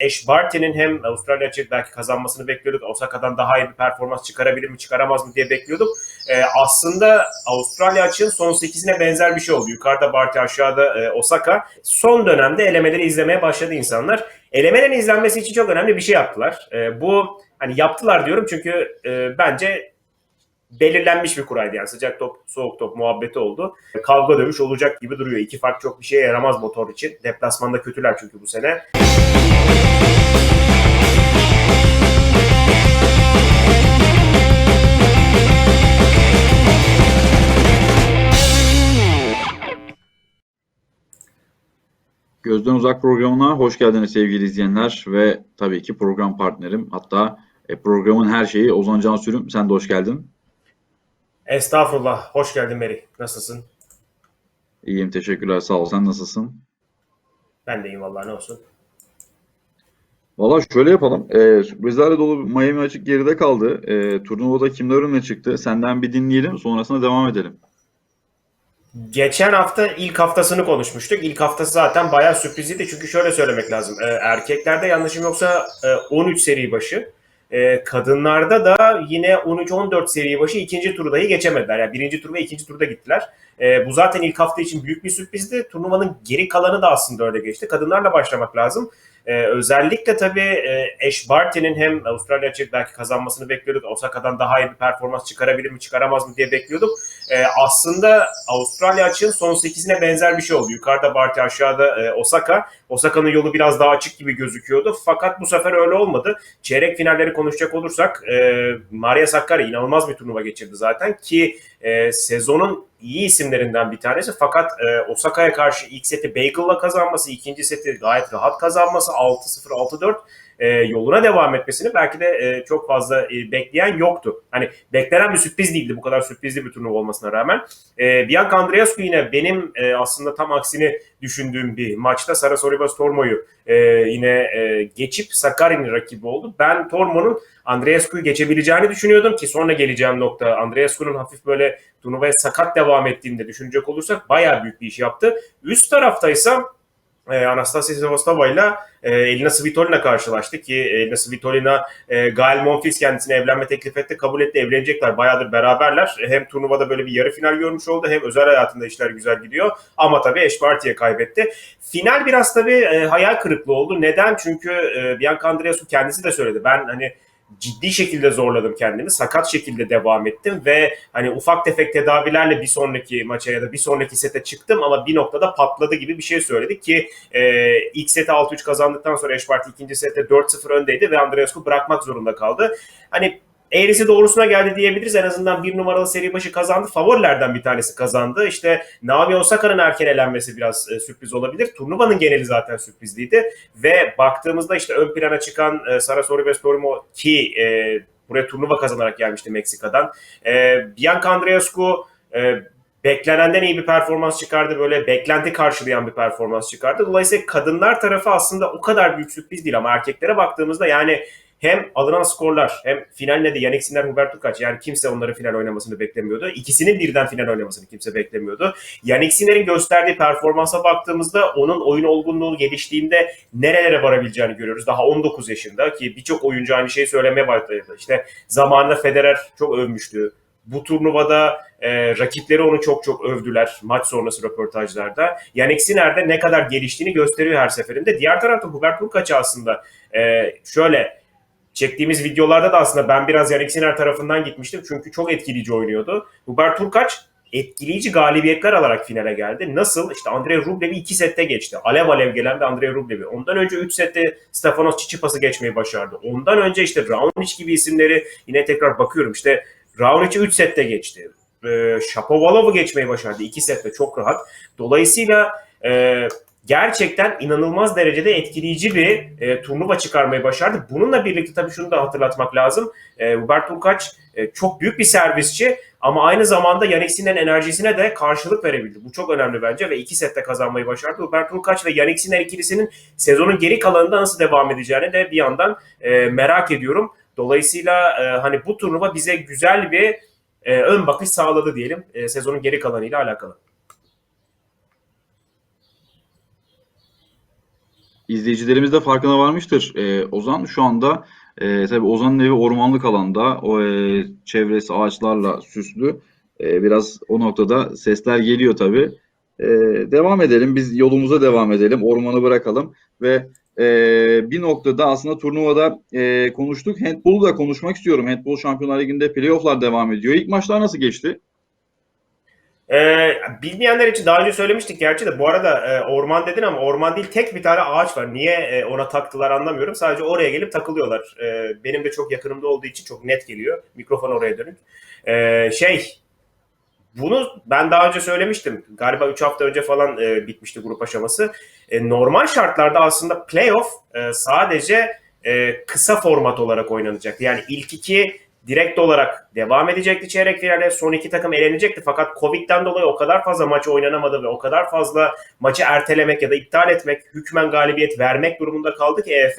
Eş Barty'nin hem Avustralya açık belki kazanmasını bekliyorduk. Osaka'dan daha iyi bir performans çıkarabilir mi çıkaramaz mı diye bekliyorduk. Ee, aslında Avustralya açığın son 8'ine benzer bir şey oldu. Yukarıda Barty aşağıda e, Osaka. Son dönemde elemeleri izlemeye başladı insanlar. Elemelerin izlenmesi için çok önemli bir şey yaptılar. Ee, bu hani yaptılar diyorum çünkü e, bence belirlenmiş bir kuraydı yani sıcak top soğuk top muhabbeti oldu. Kavga dövüş olacak gibi duruyor. İki fark çok bir şeye yaramaz motor için. Deplasmanda kötüler çünkü bu sene. Gözden Uzak programına hoş geldiniz sevgili izleyenler ve tabii ki program partnerim hatta e, programın her şeyi Ozan Can Sürüm. Sen de hoş geldin. Estağfurullah. Hoş geldin Meri. Nasılsın? İyiyim teşekkürler sağ ol. Sen nasılsın? Ben de iyiyim vallahi ne olsun. Valla şöyle yapalım. E, sürprizlerle dolu bir Miami açık geride kaldı. E, turnuvada kimler önüne çıktı? Senden bir dinleyelim sonrasında devam edelim. Geçen hafta ilk haftasını konuşmuştuk. İlk haftası zaten bayağı sürpriziydi. Çünkü şöyle söylemek lazım. Ee, erkeklerde yanlışım yoksa e, 13 seri başı. E, kadınlarda da yine 13-14 seri başı ikinci turu dahi geçemediler. Yani birinci tur ve ikinci turda gittiler. E, bu zaten ilk hafta için büyük bir sürprizdi. Turnuvanın geri kalanı da aslında öyle geçti. Kadınlarla başlamak lazım. Ee, özellikle tabii e, Ash Barty'nin hem Avustralya açık belki kazanmasını bekliyorduk. Osaka'dan daha iyi bir performans çıkarabilir mi çıkaramaz mı diye bekliyorduk. Ee, aslında Avustralya açığın son 8'ine benzer bir şey oldu. Yukarıda Barty aşağıda e, Osaka. Osaka'nın yolu biraz daha açık gibi gözüküyordu. Fakat bu sefer öyle olmadı. Çeyrek finalleri konuşacak olursak e, Maria Sakkari inanılmaz bir turnuva geçirdi zaten ki e, sezonun iyi isimlerinden bir tanesi. Fakat e, Osaka'ya karşı ilk seti Bagel'la kazanması, ikinci seti gayet rahat kazanması 6-0, 6-4 e, yoluna devam etmesini belki de e, çok fazla e, bekleyen yoktu. Hani beklenen bir sürpriz değildi bu kadar sürprizli bir turnuva olmasına rağmen. E, Bianca Andreescu yine benim e, aslında tam aksini düşündüğüm bir maçta Sara Sorribas Tormo'yu e, yine e, geçip Sakkari'nin rakibi oldu. Ben Tormo'nun Andreescu'yu geçebileceğini düşünüyordum ki sonra geleceğim nokta Andreescu'nun hafif böyle turnuvaya sakat devam ettiğini de düşünecek olursak bayağı büyük bir iş yaptı. Üst taraftaysa e, Anastasia Sevastova ile e, Elina Svitolina karşılaştı ki Elina Svitolina e, Gael Monfils kendisine evlenme teklif etti. Kabul etti. Evlenecekler. Bayağıdır beraberler. Hem turnuvada böyle bir yarı final görmüş oldu hem özel hayatında işler güzel gidiyor. Ama tabii Eş Barty'ye kaybetti. Final biraz tabii e, hayal kırıklığı oldu. Neden? Çünkü e, Bianca Andreescu kendisi de söyledi. Ben hani ciddi şekilde zorladım kendimi. Sakat şekilde devam ettim ve hani ufak tefek tedavilerle bir sonraki maça ya da bir sonraki sete çıktım ama bir noktada patladı gibi bir şey söyledi ki e, ilk seti 6-3 kazandıktan sonra Eşparti ikinci sette 4-0 öndeydi ve Andreescu bırakmak zorunda kaldı. Hani eğrisi doğrusuna geldi diyebiliriz. En azından bir numaralı seri başı kazandı. Favorilerden bir tanesi kazandı. İşte Naomi Osaka'nın erken elenmesi biraz e, sürpriz olabilir. Turnuvanın geneli zaten sürprizliydi. Ve baktığımızda işte ön plana çıkan e, Sara Sorribes Torimo ki e, buraya turnuva kazanarak gelmişti Meksika'dan. E, Bianca Andreescu e, beklenenden iyi bir performans çıkardı. Böyle beklenti karşılayan bir performans çıkardı. Dolayısıyla kadınlar tarafı aslında o kadar büyük sürpriz değil ama erkeklere baktığımızda yani hem alınan skorlar hem finalle de Yannick Sinner, Hubert Hurkacz yani kimse onların final oynamasını beklemiyordu. İkisinin birden final oynamasını kimse beklemiyordu. Yannick Sinner'in gösterdiği performansa baktığımızda onun oyun olgunluğu geliştiğinde nerelere varabileceğini görüyoruz. Daha 19 yaşında ki birçok oyuncu aynı şeyi söylemeye başladı. İşte zamanında Federer çok övmüştü. Bu turnuvada e, rakipleri onu çok çok övdüler maç sonrası röportajlarda. Yannick Sinner ne kadar geliştiğini gösteriyor her seferinde. Diğer tarafta Hubert Hurkacz aslında e, şöyle çektiğimiz videolarda da aslında ben biraz Yannick Sinner tarafından gitmiştim. Çünkü çok etkileyici oynuyordu. Hubert Hurkacz etkileyici galibiyetler alarak finale geldi. Nasıl? İşte Andrei Rublev'i iki sette geçti. Alev alev gelen bir Andrei Rublev'i. Ondan önce 3 sette Stefanos Tsitsipas'ı geçmeyi başardı. Ondan önce işte Raonic gibi isimleri yine tekrar bakıyorum. İşte Raonic'i 3 sette geçti. Ee, Shapovalov'u geçmeyi başardı. 2 sette çok rahat. Dolayısıyla e, gerçekten inanılmaz derecede etkileyici bir e, turnuva çıkarmayı başardı. Bununla birlikte tabii şunu da hatırlatmak lazım. E, Hubert Hurkacz e, çok büyük bir servisçi ama aynı zamanda Yannick enerjisine de karşılık verebildi. Bu çok önemli bence ve iki sette kazanmayı başardı. Hubert Hurkacz ve Yannick Sinner ikilisinin sezonun geri kalanında nasıl devam edeceğini de bir yandan e, merak ediyorum. Dolayısıyla e, hani bu turnuva bize güzel bir e, ön bakış sağladı diyelim e, sezonun geri kalanıyla alakalı. İzleyicilerimiz de farkına varmıştır. Ee, Ozan şu anda e, tabii Ozan'ın evi ormanlık alanda, o e, çevresi ağaçlarla süslü. E, biraz o noktada sesler geliyor tabii. E, devam edelim, biz yolumuza devam edelim, ormanı bırakalım ve e, bir noktada aslında turnuvada e, konuştuk. Handball'u da konuşmak istiyorum. Handball Şampiyonlar Ligi'nde playoff'lar devam ediyor. İlk maçlar nasıl geçti? Ee, bilmeyenler için daha önce söylemiştik gerçi de bu arada e, orman dedin ama orman değil tek bir tane ağaç var. Niye e, ona taktılar anlamıyorum. Sadece oraya gelip takılıyorlar. E, benim de çok yakınımda olduğu için çok net geliyor. Mikrofon oraya dönük. E, şey bunu ben daha önce söylemiştim. Galiba 3 hafta önce falan e, bitmişti grup aşaması. E, normal şartlarda aslında playoff e, sadece e, kısa format olarak oynanacak. Yani ilk iki direkt olarak devam edecekti çeyrek finale. Son iki takım elenecekti. Fakat Covid'den dolayı o kadar fazla maç oynanamadı ve o kadar fazla maçı ertelemek ya da iptal etmek, hükmen galibiyet vermek durumunda kaldı ki EF.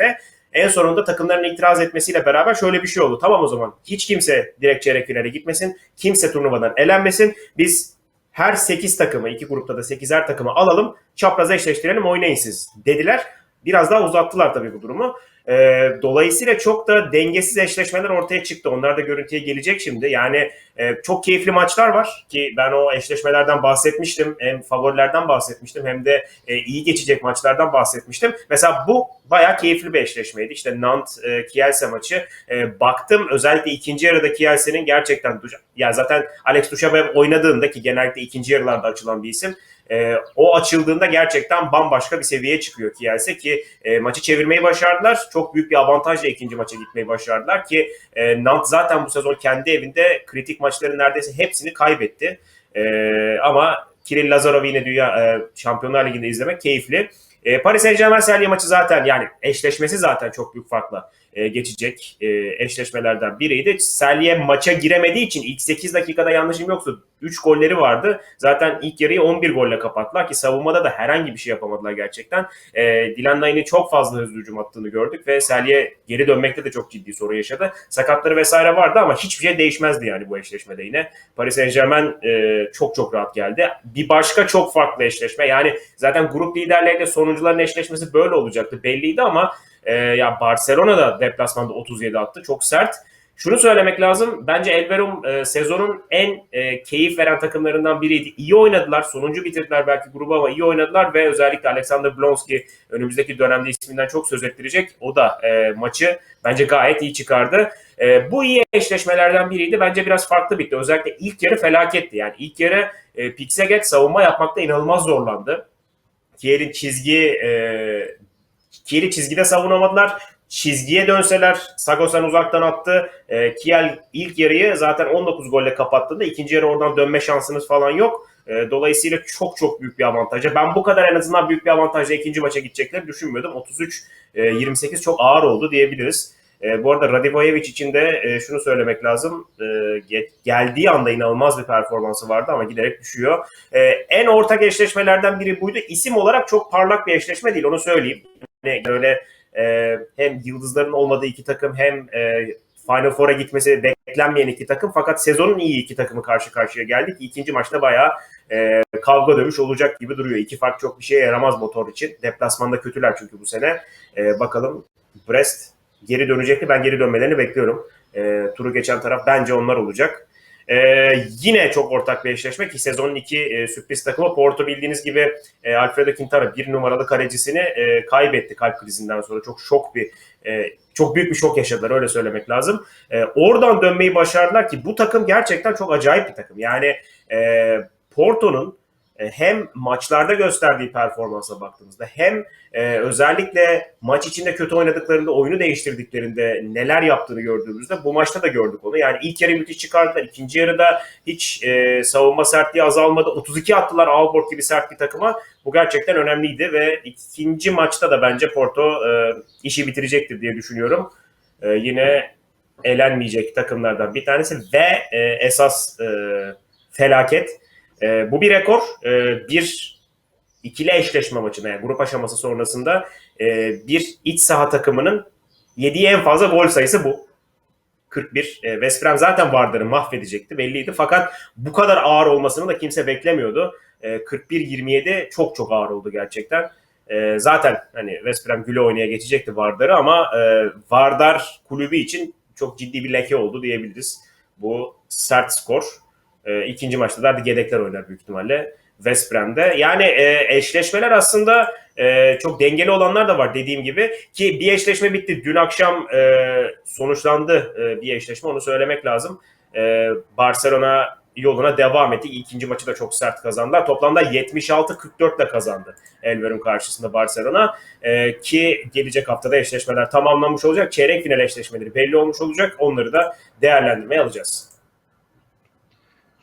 En sonunda takımların itiraz etmesiyle beraber şöyle bir şey oldu. Tamam o zaman hiç kimse direkt çeyrek finale gitmesin. Kimse turnuvadan elenmesin. Biz her 8 takımı, iki grupta da 8'er takımı alalım. Çapraza eşleştirelim oynayın siz dediler. Biraz daha uzattılar tabii bu durumu. Ee, dolayısıyla çok da dengesiz eşleşmeler ortaya çıktı. Onlar da görüntüye gelecek şimdi. Yani e, çok keyifli maçlar var ki ben o eşleşmelerden bahsetmiştim. Hem favorilerden bahsetmiştim hem de e, iyi geçecek maçlardan bahsetmiştim. Mesela bu bayağı keyifli bir eşleşmeydi. İşte Nantes e, maçı. E, baktım özellikle ikinci yarıda Kielse'nin gerçekten ya zaten Alex Duşabev oynadığında ki genellikle ikinci yarılarda açılan bir isim. E, o açıldığında gerçekten bambaşka bir seviyeye çıkıyor Kielse ki e, maçı çevirmeyi başardılar. Çok büyük bir avantajla ikinci maça gitmeyi başardılar ki e, Nantes zaten bu sezon kendi evinde kritik maçların neredeyse hepsini kaybetti. E, ama Kiril Lazarov yine Dünya e, Şampiyonlar Ligi'nde izlemek keyifli. E, Paris Saint Germain Selye maçı zaten yani eşleşmesi zaten çok büyük farkla e, geçecek e, eşleşmelerden biriydi. Selye maça giremediği için ilk 8 dakikada yanlışım yoksa 3 golleri vardı. Zaten ilk yarıyı 11 golle kapattılar ki savunmada da herhangi bir şey yapamadılar gerçekten. E, Dilan Nain'in çok fazla hızlı hücum attığını gördük ve Selye geri dönmekte de çok ciddi sorun yaşadı. Sakatları vesaire vardı ama hiçbir şey değişmezdi yani bu eşleşmede yine. Paris Saint Germain e, çok çok rahat geldi. Bir başka çok farklı eşleşme yani zaten grup liderleriyle sonuncuların eşleşmesi böyle olacaktı belliydi ama e, ya Barcelona da deplasmanda 37 attı. Çok sert. Şunu söylemek lazım. Bence Elverum e, sezonun en e, keyif veren takımlarından biriydi. İyi oynadılar. Sonuncu bitirdiler belki grubu ama iyi oynadılar ve özellikle Alexander Blonski önümüzdeki dönemde isminden çok söz ettirecek. O da e, maçı bence gayet iyi çıkardı. E, bu iyi eşleşmelerden biriydi. Bence biraz farklı bitti. Özellikle ilk yarı felaketti. Yani ilk yarı e, Pixaget savunma yapmakta inanılmaz zorlandı. Kiel'in çizgi e, Kiel'i çizgide savunamadılar. Çizgiye dönseler Sagosen uzaktan attı. E, Kiel ilk yarıyı zaten 19 golle kapattığında ikinci yarı oradan dönme şansınız falan yok. E, dolayısıyla çok çok büyük bir avantajı. Ben bu kadar en azından büyük bir avantajla ikinci maça gideceklerini düşünmüyordum. 33-28 e, çok ağır oldu diyebiliriz. E, bu arada Radivojevic için de e, şunu söylemek lazım. E, geldiği anda inanılmaz bir performansı vardı ama giderek düşüyor. E, en ortak eşleşmelerden biri buydu. İsim olarak çok parlak bir eşleşme değil onu söyleyeyim. Yani böyle e, hem yıldızların olmadığı iki takım hem e, Final Four'a gitmesi beklenmeyen iki takım fakat sezonun iyi iki takımı karşı karşıya geldik. İkinci maçta bayağı e, kavga dövüş olacak gibi duruyor. İki fark çok bir şeye yaramaz motor için. Deplasmanda kötüler çünkü bu sene. E, bakalım Brest geri dönecek mi? Ben geri dönmelerini bekliyorum. E, turu geçen taraf bence onlar olacak. Ee, yine çok ortak bir eşleşme ki sezonun iki e, sürpriz takımı Porto bildiğiniz gibi e, Alfredo Quintana bir numaralı kalecisini e, kaybetti kalp krizinden sonra. Çok şok bir e, çok büyük bir şok yaşadılar öyle söylemek lazım. E, oradan dönmeyi başardılar ki bu takım gerçekten çok acayip bir takım. Yani e, Porto'nun hem maçlarda gösterdiği performansa baktığımızda hem e, özellikle maç içinde kötü oynadıklarında oyunu değiştirdiklerinde neler yaptığını gördüğümüzde bu maçta da gördük onu. Yani ilk yarı müthiş çıkardılar. ikinci yarıda hiç e, savunma sertliği azalmadı. 32 attılar Aalborg gibi sert bir takıma. Bu gerçekten önemliydi ve ikinci maçta da bence Porto e, işi bitirecektir diye düşünüyorum. E, yine elenmeyecek takımlardan bir tanesi ve e, esas e, felaket e, bu bir rekor. E, bir ikili eşleşme maçında yani grup aşaması sonrasında e, bir iç saha takımının yediği en fazla gol sayısı bu. 41. E, West Brom zaten Vardar'ı mahvedecekti belliydi. Fakat bu kadar ağır olmasını da kimse beklemiyordu. E, 41-27 çok çok ağır oldu gerçekten. E, zaten hani West Brom güle oynaya geçecekti Vardar'ı ama e, Vardar kulübü için çok ciddi bir leke oldu diyebiliriz. Bu sert skor. E, ikinci maçta da yedekler oynar büyük ihtimalle West Brom'de. Yani e, eşleşmeler aslında e, çok dengeli olanlar da var dediğim gibi. Ki bir eşleşme bitti. Dün akşam e, sonuçlandı e, bir eşleşme onu söylemek lazım. E, Barcelona yoluna devam etti. İkinci maçı da çok sert kazandılar. Toplamda 76-44 ile kazandı Elverum karşısında Barcelona. E, ki gelecek haftada eşleşmeler tamamlanmış olacak. Çeyrek final eşleşmeleri belli olmuş olacak. Onları da değerlendirmeye alacağız.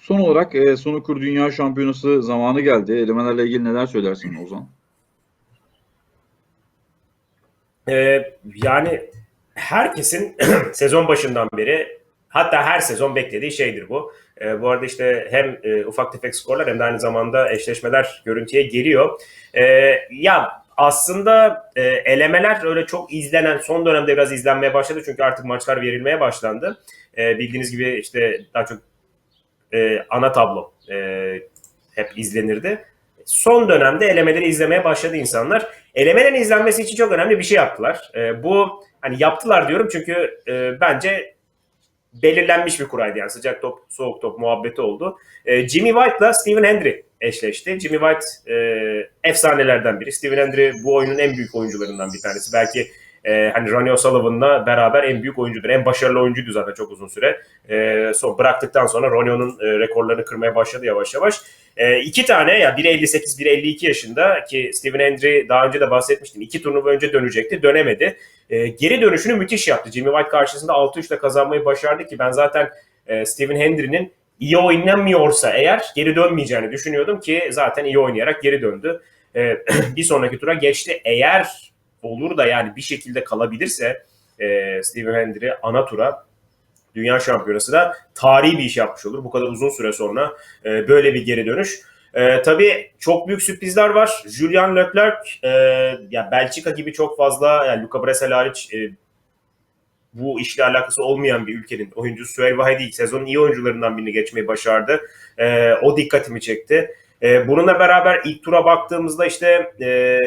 Son olarak e, Snooker Dünya Şampiyonası zamanı geldi. Elemelerle ilgili neler söylersin Ozan? Ee, yani herkesin sezon başından beri hatta her sezon beklediği şeydir bu. Ee, bu arada işte hem e, ufak tefek skorlar hem de aynı zamanda eşleşmeler görüntüye geliyor. Ee, ya aslında e, elemeler öyle çok izlenen son dönemde biraz izlenmeye başladı çünkü artık maçlar verilmeye başlandı. Ee, bildiğiniz gibi işte daha çok e, ana tablo e, hep izlenirdi. Son dönemde elemeleri izlemeye başladı insanlar. Elemelerin izlenmesi için çok önemli bir şey yaptılar. E, bu hani yaptılar diyorum çünkü e, bence belirlenmiş bir kuraydı yani sıcak top soğuk top muhabbeti oldu. E, Jimmy White'la Stephen Hendry eşleşti. Jimmy White e, efsanelerden biri. Stephen Hendry bu oyunun en büyük oyuncularından bir tanesi. Belki e, hani Ronnie O'Sullivan'la beraber en büyük oyuncudur. En başarılı oyuncuydu zaten çok uzun süre. E, son bıraktıktan sonra Ronnie'nin e, rekorlarını kırmaya başladı yavaş yavaş. E, iki tane ya biri 58 biri 52 yaşında ki Stephen Hendry daha önce de bahsetmiştim. İki turnuva önce dönecekti dönemedi. E, geri dönüşünü müthiş yaptı. Jimmy White karşısında 6-3 ile kazanmayı başardı ki ben zaten e, Stephen Hendry'nin iyi oynamıyorsa eğer geri dönmeyeceğini düşünüyordum ki zaten iyi oynayarak geri döndü. E, bir sonraki tura geçti. Eğer olur da yani bir şekilde kalabilirse e, Stephen Hendry ana tura Dünya Şampiyonası da tarihi bir iş yapmış olur. Bu kadar uzun süre sonra e, böyle bir geri dönüş. E, tabii çok büyük sürprizler var. Julian Leclerc, e, ya Belçika gibi çok fazla, yani Luca Brecel hariç e, bu işle alakası olmayan bir ülkenin oyuncusu Suel Vahedi sezonun iyi oyuncularından birini geçmeyi başardı. E, o dikkatimi çekti. E, bununla beraber ilk tura baktığımızda işte e,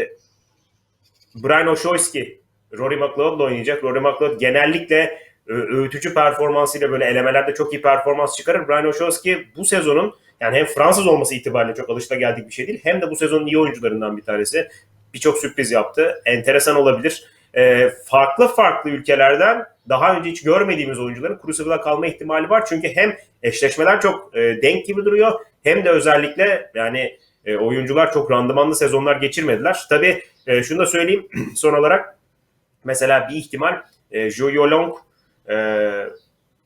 Brian Oshoyski, Rory McLeod'la oynayacak. Rory McLeod genellikle ö- öğütücü performansıyla böyle elemelerde çok iyi performans çıkarır. Brian Oshoyski bu sezonun yani hem Fransız olması itibariyle çok alışılageldik bir şey değil. Hem de bu sezonun iyi oyuncularından bir tanesi. Birçok sürpriz yaptı. Enteresan olabilir. E, farklı farklı ülkelerden daha önce hiç görmediğimiz oyuncuların Crucible'a kalma ihtimali var. Çünkü hem eşleşmeler çok e, denk gibi duruyor hem de özellikle yani e, oyuncular çok randımanlı sezonlar geçirmediler. Tabii e, şunu da söyleyeyim son olarak mesela bir ihtimal e, Joe Yolong e,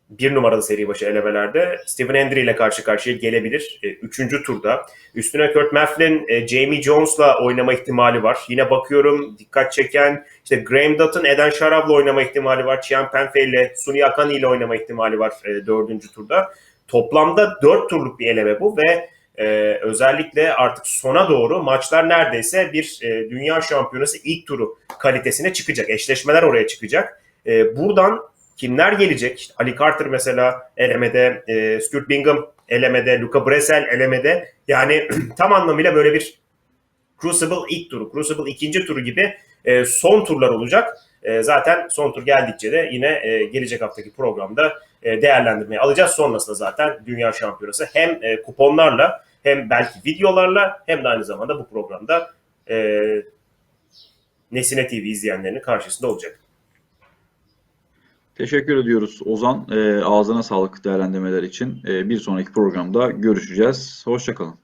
bir numaralı seri başı elemelerde Stephen Hendry ile karşı karşıya gelebilir. E, üçüncü turda. Üstüne Kurt Mafflin, e, Jamie Jones'la oynama ihtimali var. Yine bakıyorum dikkat çeken işte Graham Dutton, Eden Sharab'la oynama ihtimali var. Chian Penfey ile Suni Akani ile oynama ihtimali var e, dördüncü turda. Toplamda dört turluk bir eleme bu ve e, özellikle artık sona doğru maçlar neredeyse bir e, dünya şampiyonası ilk turu kalitesine çıkacak. Eşleşmeler oraya çıkacak. E, buradan kimler gelecek? İşte Ali Carter mesela elemede, e, Stuart Bingham elemede, Luca Brecel elemede. Yani tam anlamıyla böyle bir Crucible ilk turu, Crucible ikinci turu gibi e, son turlar olacak. E, zaten son tur geldikçe de yine e, gelecek haftaki programda e, değerlendirmeye alacağız. Sonrasında zaten Dünya Şampiyonası hem e, kuponlarla hem belki videolarla hem de aynı zamanda bu programda Nesine TV izleyenlerinin karşısında olacak. Teşekkür ediyoruz Ozan. E, ağzına sağlık değerlendirmeler için. E, bir sonraki programda görüşeceğiz. Hoşçakalın.